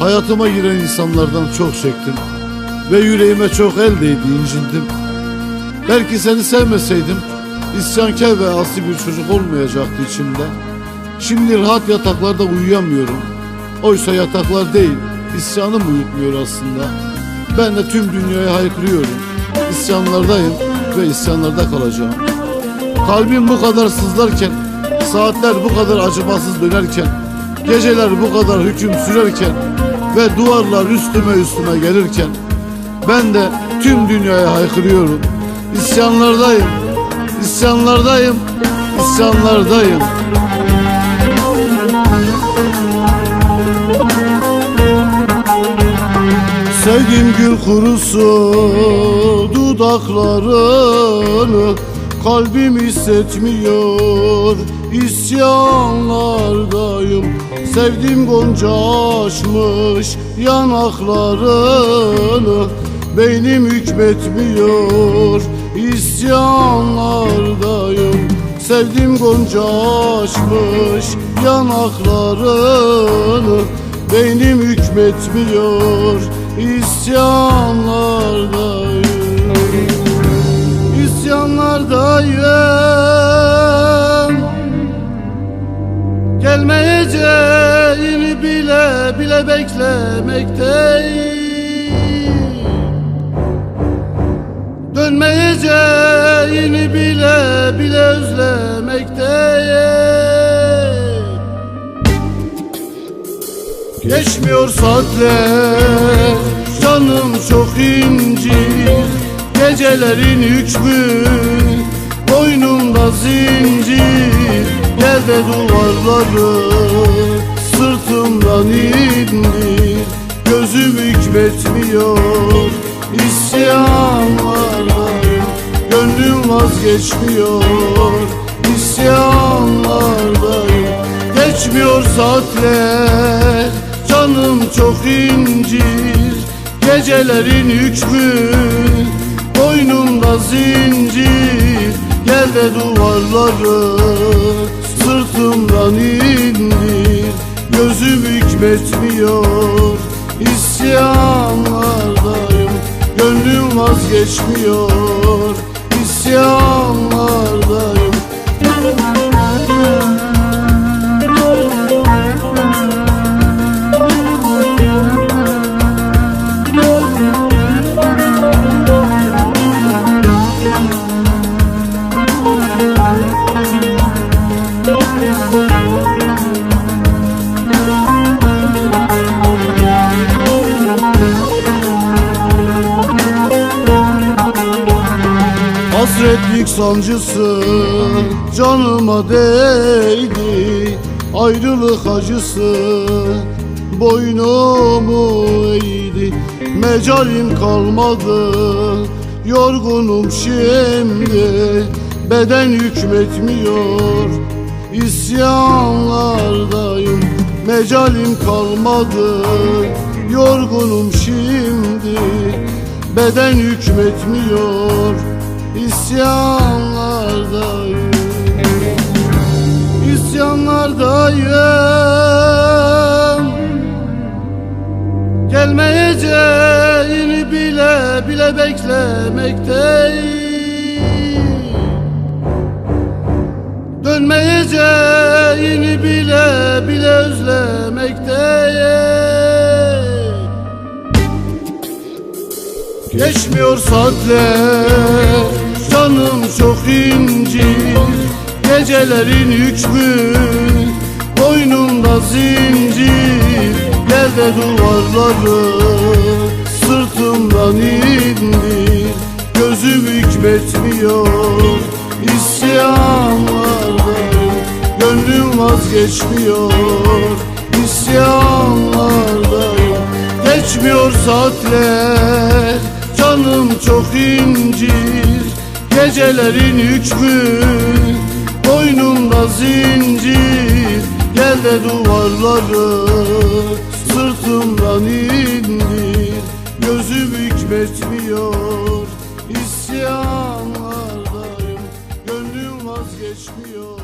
Hayatıma giren insanlardan çok çektim. Ve yüreğime çok el değdi, incindim. Belki seni sevmeseydim, isyankar ve asi bir çocuk olmayacaktı içimde. Şimdi rahat yataklarda uyuyamıyorum. Oysa yataklar değil, isyanım uyutmuyor aslında. Ben de tüm dünyaya haykırıyorum. İsyanlardayım ve isyanlarda kalacağım. Kalbim bu kadar sızlarken, saatler bu kadar acımasız dönerken, geceler bu kadar hüküm sürerken ve duvarlar üstüme üstüme gelirken ben de tüm dünyaya haykırıyorum. İsyanlardayım, isyanlardayım, isyanlardayım. Sevdim gül kurusu dudaklarını Kalbim hissetmiyor isyanlardayım. Sevdim gonca açmış yanaklarını Beynim hükmetmiyor isyanlardayım. Sevdim gonca açmış yanaklarını Beynim hükmetmiyor isyanlardayım İsyanlardayım Gelmeyeceğini bile bile beklemekteyim. Dönmeyeceğini bile bile özlemekteyim. Geçmiyor saatler Canım çok incir. Gecelerin hükmü Boynumda zincir Gel de duvarları Sırtımdan indir. Gözüm hükmetmiyor İsyanlardayım Gönlüm vazgeçmiyor İsyanlardayım Geçmiyor saatler Canım çok incir. Gecelerin hükmü Boynumda zincir Gel de duvarları Sırtımdan indir. Gözüm hükmetmiyor İsyanlardayım. Gönlüm vazgeçmiyor İsyanlardayım Hasretlik sancısı canıma değdi. Ayrılık acısı boynumu eğdi. Mecalim kalmadı yorgunum şimdi. Beden hükmetmiyor isyanlardayım. Mecalim kalmadı yorgunum şimdi. Beden hükmetmiyor İsyanlardayım. İsyanlardayım. Gelmeyeceğini bile bile beklemekteyim. Dönmeyeceğini bile bile özlemekteyim Geçmiyor saatler Canım çok incir. Gecelerin hükmü Boynumda zincir. Gel de duvarları Sırtımdan indir. Gözüm hükmetmiyor İsyanlardayım Gönlüm vazgeçmiyor İsyanlardayım Geçmiyor saatler canım çok incir Gecelerin hükmü Boynumda zincir Gel de duvarları Sırtımdan indir. Gözüm hükmetmiyor İsyanlardayım. Gönlüm vazgeçmiyor.